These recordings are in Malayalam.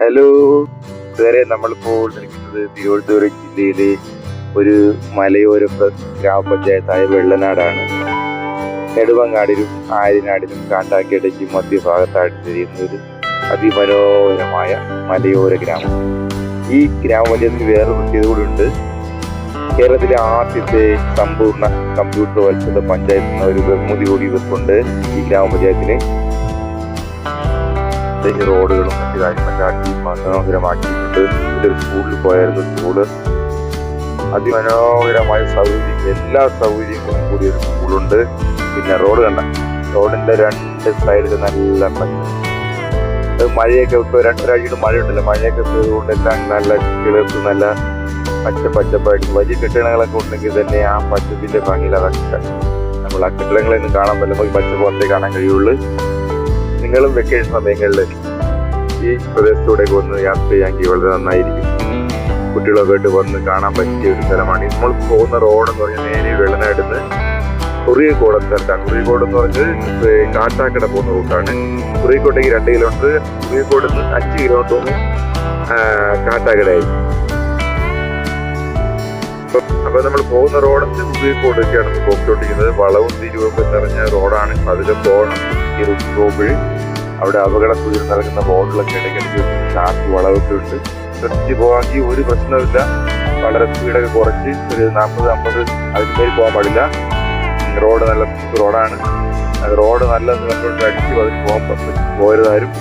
ഹലോ ഇതുവരെ നമ്മളിപ്പോൾ നിൽക്കുന്നത് തിരുവനന്തപുരം ജില്ലയിലെ ഒരു മലയോര ഗ്രാമപഞ്ചായത്തായ വെള്ളനാടാണ്. നെടുവങ്ങാടിനും ആര്യനാടിനും കാട്ടാക്കടയ്ക്കും മധ്യഭാഗത്തായിട്ട് തിരിയുന്ന ഒരു അതിമനോഹരമായ മലയോര ഗ്രാമം. ഈ ഗ്രാമപഞ്ചായത്തിന് വേറെ പ്രത്യേകത കേരളത്തിലെ ആദ്യത്തെ സമ്പൂർണ കമ്പ്യൂട്ടർ പഞ്ചായത്ത് എന്ന ഒരു ബഹുമതി കൂടി ഇവർക്കുണ്ട് ഈ ഗ്രാമപഞ്ചായത്തിന്. പ്രത്യേകിച്ച് റോഡുകളും മറ്റു കാര്യങ്ങളൊക്കെ മനോഹരമാക്കിയിട്ടുണ്ട്. ഒരു സ്കൂളിൽ പോയായിരുന്നു സ്കൂൾ അതിമനോഹരമായ സൗകര്യം എല്ലാ സൗകര്യങ്ങളും കൂടി ഒരു സ്കൂളുണ്ട് പിന്നെ റോഡ് കണ്ട റോഡിന്റെ രണ്ട് സൈഡിൽ നല്ല അത് മഴയൊക്കെ ഇപ്പൊ രണ്ടരാഴ്ചയുടെ മഴ ഉണ്ടല്ലോ മഴയൊക്കെ എല്ലാം നല്ല കിളിർത്ത് നല്ല പച്ച പച്ചപ്പായിട്ട് വലിയ കെട്ടിടങ്ങളൊക്കെ ഉണ്ടെങ്കിൽ തന്നെ ആ പച്ചപ്പിന്റെ ഭംഗിയിൽ അതൊക്കെ നമ്മൾ ആ നിന്ന് കാണാൻ പറ്റുമ്പോൾ പച്ച പുറത്തേ കാണാൻ കഴിയുള്ളൂ. നിങ്ങളും വെക്കേഷൻ സമയങ്ങളിൽ ഈ പ്രദേശത്തൂടെ ഒന്ന് യാത്ര ചെയ്യാമെങ്കിൽ വളരെ നന്നായിരിക്കും. കുട്ടികളൊക്കെ ആയിട്ട് വന്ന് കാണാൻ പറ്റിയ ഒരു സ്ഥലമാണ്. നമ്മൾ പോകുന്ന എന്ന് പറഞ്ഞാൽ നേരെ വെള്ളനാടുന്ന് കുറിയക്കോട് സ്ഥലത്താണ് കുറിയക്കോട് എന്ന് പറഞ്ഞത് കാട്ടാക്കട പോകുന്ന റൂട്ടാണ്. കുറിയക്കോട്ടേക്ക് രണ്ട് കിലോമീറ്റർ കുറിയക്കോട് നിന്ന് അഞ്ച് കിലോമീറ്റർ കാട്ടാക്കടയായി. അപ്പൊ നമ്മൾ പോകുന്ന റോഡിന്റെ കുറിയക്കോടൊക്കെയാണ് പോക്കോട്ടിരിക്കുന്നത് വളവും തിരിവൊക്കെ നിറഞ്ഞ റോഡാണ് അതിൽ പോകണം. റൂട്ട് പോകുമ്പോൾ അവിടെ അപകട സൂചന നൽകുന്ന ബോർഡുകളൊക്കെ ഇടയ്ക്കിടയ്ക്ക് ഷാർപ്പ് വളവൊക്കെ ഉണ്ട് ശ്രദ്ധിച്ച് പോകാമെങ്കിൽ ഒരു പ്രശ്നമില്ല വളരെ സ്പീഡൊക്കെ കുറച്ച്. ഒരു നാൽപ്പത് അമ്പത് അതിന്മേൽ പോകാൻ പാടില്ല. റോഡ് നല്ല റോഡാണ്. റോഡ് നല്ല നിലത്തോട്ട് അടിച്ച് അതിന് പോകാൻ പോരുതാരും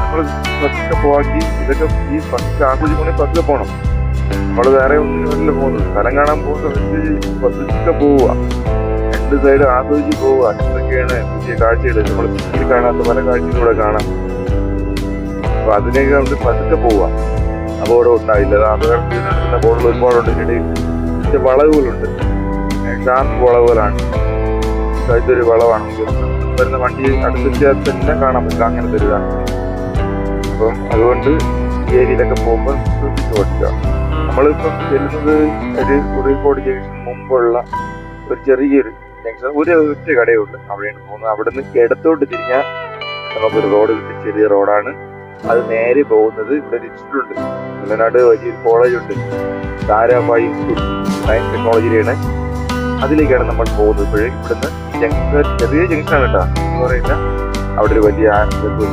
നമ്മൾ ബസ്സൊക്കെ പോകാക്കി ഇതൊക്കെ ഈ ഫസ്റ്റ് ബസ് പോണി ബസ്സിൽ പോകണം. നമ്മൾ വേറെ ഒന്നിനും പോകുന്നത് സ്ഥലം കാണാൻ പോകുന്ന ബസ്സിലൊക്കെ പോവുക. രണ്ട് സൈഡ് ആസ്വദിച്ച് പോവുക. ഇതൊക്കെയാണ് പുതിയ കാഴ്ചകൾ നമ്മൾ സിറ്റിയിൽ കാണാത്ത പല കാഴ്ചകളും ഇവിടെ കാണാം. അപ്പൊ അതിനൊക്കെ നമ്മൾ പതുക്കെ പോവുക. അപകടം ഉണ്ടാവില്ല. അപകടത്തിന് ബോർഡുകൾ ഒരുപാടുണ്ട്. ഇടയിൽ പക്ഷെ വളവുകളുണ്ട്. ഷാർപ്പ് വളവുകളാണ്. ഇതൊരു വളവാണ്. വരുന്ന വണ്ടി അടുത്തെത്തിയാൽ തന്നെ കാണാൻ പറ്റില്ല. അങ്ങനെ ഒരു അപ്പം അതുകൊണ്ട് ഈ ഏരിയയിലൊക്കെ പോകുമ്പോൾ ശ്രദ്ധിച്ച് ഓടിക്കുക. നമ്മളിപ്പം ചെല്ലുന്നത് ഒരു കുറിക്കോട് ജംഗ്ഷൻ മുമ്പുള്ള ഒരു ചെറിയൊരു ജംഗ്ഷൻ ഒരു ഒറ്റ കടയേ അവിടെയാണ് പോകുന്നത്. അവിടെ നിന്ന് ഇടത്തോട്ട് തിരിഞ്ഞാൽ നമുക്കൊരു റോഡ് കിട്ടി. ചെറിയ റോഡാണ് അത് നേരെ പോകുന്നത് ഇവിടെ ഒരു ഇൻസ്റ്റിറ്റ്യൂട്ട് ഉണ്ട് വെള്ളനാട് വലിയൊരു കോളേജ് ഉണ്ട്. താരാഭായി ഇൻസ്റ്റിറ്റ്യൂട്ട് സയൻസ് ടെക്നോളജിയിലാണ് അതിലേക്കാണ് നമ്മൾ പോകുന്നത്. ഇപ്പോഴേ ഇവിടുന്ന് ജംഗ്ഷൻ ചെറിയ ജംഗ്ഷനാണ് കേട്ടോ. എന്ന് പറയുന്ന അവിടെ ഒരു വലിയ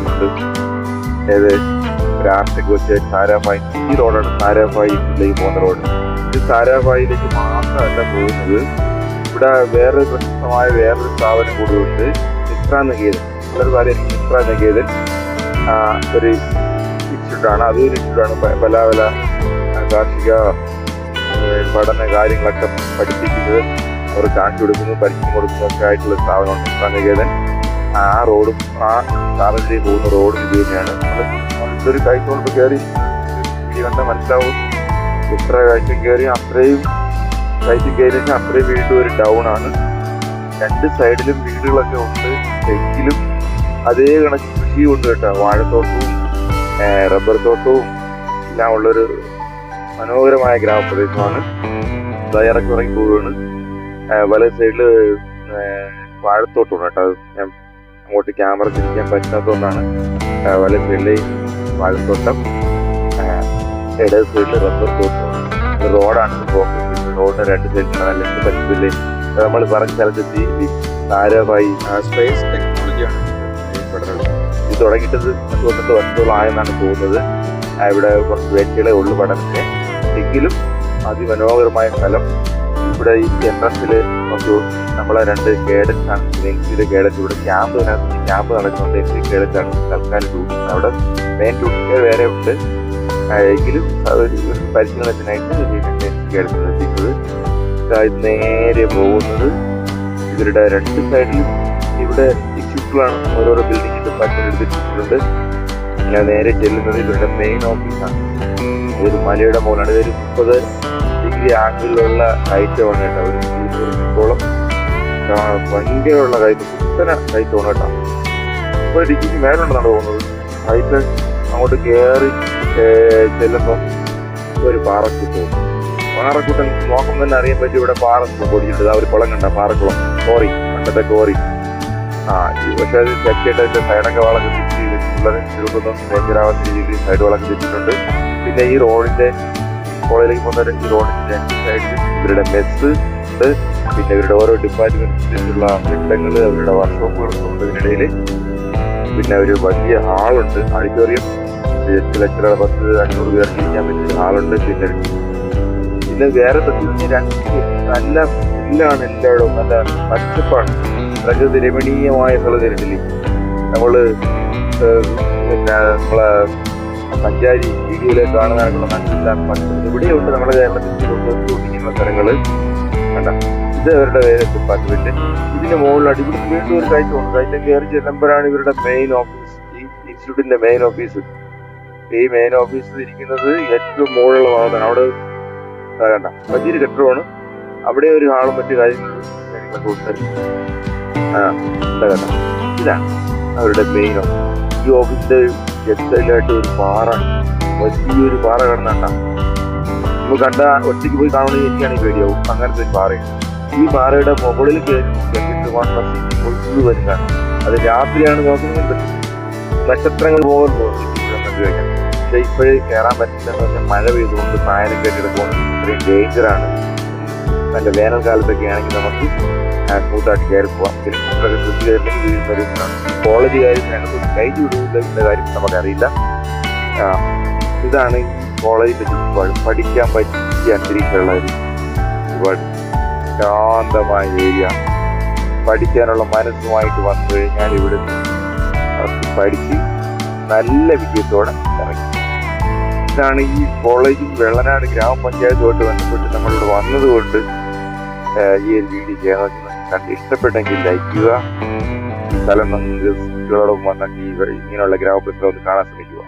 ഉണ്ട് ഏത്? ആർട്ടൊക്കെ വെച്ച് താരാഫായി ഈ റോഡാണ് താരാഭായിലേക്ക് പോകുന്ന റോഡ് ഇത് താരാഫായിലേക്ക് മാത്രമല്ല പോകുന്നത്. ഇവിടെ വേറൊരു പ്രശസ്തമായ വേറൊരു സ്ഥാപനം കൂടിയുണ്ട് ചിത്ര നികേതൻ. വളരെ കാര്യം മിത്ര നികേതൻ. ഒരു ഇൻസ്റ്റിറ്റ്യൂട്ടാണ്. അതും ഒരു ഇൻസ്റ്റിറ്റ്യൂട്ടാണ്. പല പല കാർഷിക പഠന കാര്യങ്ങളൊക്കെ പഠിപ്പിക്കുന്നത്. അവർ കാണിച്ചു കൊടുക്കുന്നു പരിചയം കൊടുക്കുന്നു ഒക്കെ ആയിട്ടുള്ള സ്ഥാപനമാണ് മിത്ര നികേതൻ. ആ റോഡും ആ സ്ഥാപനത്തിലേക്ക് പോകുന്ന റോഡും ഇത് തന്നെയാണ്. നല്ലൊരു കൈത്തോളിൽ കയറി കണ്ടാൽ മനസ്സിലാവും. എത്ര കാഴ്ച കയറി അത്രയും കയറ്റി കയറി അത്രയും വീണ്ടും ഒരു ഡൗൺ ആണ്. രണ്ട് സൈഡിലും വീടുകളൊക്കെ ഉണ്ട്. എങ്കിലും അതേ കണക്ക് കൃഷി ഉണ്ട് കേട്ടോ. വാഴത്തോട്ടവും റബ്ബർ തോട്ടവും എല്ലാം ഉള്ളൊരു മനോഹരമായ ഗ്രാമപ്രദേശമാണ്. ഇറക്കി ഇറങ്ങി പോവുകയാണ്. വല സൈഡിൽ വാഴത്തോട്ടമാണ് കേട്ടോ. ഞാൻ അങ്ങോട്ട് ക്യാമറ തിരിക്കാൻ പറ്റാത്തതുകൊണ്ടാണ്. വല സൈഡിലെ വാഴത്തോട്ടം ഇടത് സൈഡിൽ റബ്ബർ തോട്ടം റോഡാണ് ഫോക്കസ് റോഡിന് രണ്ട് സൈഡിലാണ് പറ്റത്തില്ലേ? നമ്മൾ പറഞ്ഞ സ്ഥലത്തെത്തി ഈ താരമായി സ്പേസ് ടെക്നോളജിയാണ് ഇത് തുടങ്ങിയിട്ടത് തൊണ്ണൂറ് വർഷത്തോളമായെന്നാണ് തോന്നുന്നത്. ഇവിടെ കുറച്ച് വ്യക്തികളെ ഉള്ളു പഠനത്തിന്. എങ്കിലും അതിമനോഹരമായ സ്ഥലം. ഇവിടെ ഈ എൻട്രൻസിൽ നമുക്ക് നമ്മളെ രണ്ട് കേഡറ്റ്സ് ആണ്. നെക്സ്റ്റ് കേഡറ്റ് ഇവിടെ ക്യാമ്പ് ക്യാമ്പ് നടക്കുന്നുണ്ട് കേഡറ്റ് ആണ്. തൽക്കാലം ഡ്യൂട്ടി അവിടെ മെയിൻ ഡ്യൂട്ടി വേറെ ഉണ്ട്. എങ്കിലും പരിശീലനത്തിനായിട്ട് ഇതാ ഇത് നേരെ പോകുന്നത്. ഇവരുടെ രണ്ട് സൈഡിലും ഇവിടെ ഇൻസ്റ്റിറ്റ്യൂട്ടുകളാണ് ഓരോരോ ബിൽഡിംഗ് ഡിപ്പാർട്ട്മെന്റ് എടുത്തിട്ടുണ്ട് ഞാൻ നേരെ ചെല്ലുന്നത് ഇവരുടെ മെയിൻ ഓഫീസാണ് ഇതൊരു മലയുടെ മുകളാണ് ഇതൊരു മുപ്പത് ഡിഗ്രി ആംഗിളിലുള്ള കയറ്റമാണ് കേട്ടോ. ഒരു ഇരുന്നൂറ് മീറ്ററോളം ആ, ഭയങ്കരമുള്ള കയറ്റം കുത്തന കയറ്റമാണ് കേട്ടോ. മുപ്പത് ഡിഗ്രിക്ക് മേലുണ്ടെന്നാണ് തോന്നുന്നത്. കയറ്റം അങ്ങോട്ട് കയറി ചെല്ലുമ്പോൾ ഒരു പാറക്കുത്ത് പാറക്കുട്ടൻ നോക്കുമ്പോൾ തന്നെ അറിയാൻ പറ്റും ഇവിടെ പാറ പൊടിച്ചിട്ട് ആ ഒരു കുളം കണ്ട? പാറക്കുളം. കോറി പണ്ടത്തെ കോറി ആ പക്ഷെ അത് തെക്കേട്ട് അതിന്റെ സൈഡൊക്കെ വളരെ തിരിച്ച് പിള്ളേരെ ചെറുതൊന്നും രീതിയിൽ സൈഡുകളൊക്കെ വെച്ചിട്ടുണ്ട് പിന്നെ ഈ റോഡിന്റെ കോളേജിലേക്ക് പോകുന്നവരെ ഈ റോഡിന്റെ സൈഡിൽ ഇവരുടെ മെസ്സ് ഉണ്ട്. പിന്നെ ഇവരുടെ ഓരോ ഡിപ്പാർട്ട്മെന്റിലുള്ള കെട്ടിടങ്ങൾ അവരുടെ വർക്ക്ഷോപ്പുകളൊക്കെ ഉണ്ട് പിന്നെ ഒരു വലിയ ഹാളുണ്ട്. ഓഡിറ്റോറിയം ലെക്ചറർ പത്ത് അഞ്ഞൂറ് പേർക്ക് ഇരിക്കാൻ പറ്റിയ ഹാളുണ്ട്. പിന്നെ പിന്നെ വേറെ പ്രത്യേകിച്ച് രണ്ട് നല്ല ഫില്ലാണ് എല്ലായിടവും നല്ല പച്ചപ്പാണ്. പ്രകൃതി രമണീയമായ സ്ഥലത്തിൽ നമ്മൾ പിന്നെ നമ്മളെ സഞ്ചാരി വീഡിയോയിലേക്ക് കാണുന്നതിനുള്ള നല്ല പച്ച ഇവിടെയുണ്ട് നമ്മുടെ കേരളത്തിൽ കൊണ്ടുവന്നിരിക്കുന്ന സ്ഥലങ്ങൾ. കണ്ട? ഇത് അവരുടെ ഡിപ്പാർട്ട്മെന്റ് ഇതിന് മുകളിൽ അടിപൊളി വീണ്ടും ഒരു കയറ്റമുണ്ട് കയറ്റം കയറി ചെല്ലുമ്പോഴാണ് ഇവരുടെ മെയിൻ ഓഫീസ് ഈ ഇൻസ്റ്റിറ്റ്യൂട്ടിന്റെ മെയിൻ ഓഫീസ് ഈ മെയിൻ ഓഫീസിൽ ഇരിക്കുന്നത് ഏറ്റവും മുകളിലുള്ള ഭാഗത്താണ്. അവിടെ കണ്ട വലിയൊരു കെട്ടിടമാണ്. അവിടെ ഒരു ഹാളും മറ്റു കാര്യങ്ങളും ഇതാണ് അവരുടെ മെയിൻ ഈ ഓഫീസിന്റെ എക്സൈലായിട്ട് ഒരു പാറ. വലിയൊരു പാറ കിടന്നണ്ട. നമ്മൾ കണ്ട ഒറ്റയ്ക്ക് പോയി കാണുന്നത് എനിക്കാണെങ്കിൽ പേടിയാവും അങ്ങനത്തെ ഒരു പാറയാണ്. ഈ പാറയുടെ മുകളിൽ കയറി നോക്കിയിട്ട് അത് രാത്രിയാണ് നോക്കുന്നത്. നക്ഷത്രങ്ങൾ പോകാൻ പോകുന്നത്. പക്ഷെ ഇപ്പോഴേ കയറാൻ പറ്റില്ല എന്ന് പറഞ്ഞാൽ മഴ പെയ്തുകൊണ്ട് സായനം കെട്ടിടപ്പോൾ ഇത്രയും ഡേഞ്ചറാണ്. നല്ല വേനൽക്കാലത്തൊക്കെ ആണെങ്കിൽ നമുക്ക് സ്മൂത്തായിട്ട് കയറി പോവാം. പിന്നെ കുട്ടികളൊക്കെ ശ്രദ്ധിച്ചില്ലെങ്കിൽ വീഴുന്ന ഒരു കോളേജ് കാര്യം ഞങ്ങൾക്ക് വിടുന്നില്ല എന്ന കാര്യം നമുക്കറിയില്ല. ഇതാണ് കോളേജിന്റെ ചുറ്റുപാട്. പഠിക്കാൻ പറ്റിയ അന്തരീക്ഷമുള്ള ഒരു ഒരുപാട് ശാന്തമായ ഏരിയ. പഠിക്കാനുള്ള മനസ്സുമായിട്ട് വന്നു കഴിഞ്ഞാൽ ഇവിടെ പഠിച്ച് നല്ല വിജയത്തോടെ ഇതാണ് ഈ കോളേജും വെള്ളനാട് ഗ്രാമപഞ്ചായത്തുമായിട്ട് ബന്ധപ്പെട്ട് നമ്മളിവിടെ വന്നതുകൊണ്ട് ഈ ഒരു വീഡിയോ ചെയ്യാൻ കണ്ട് ഇഷ്ടപ്പെട്ടെങ്കിൽ ലൈക്ക് ചെയ്യുക. സ്ഥലം കുട്ടികളോടൊപ്പം വന്നാൽ ഇങ്ങനെയുള്ള ഗ്രാമപ്രശ്നം ഒന്ന് കാണാൻ ശ്രമിക്കുക.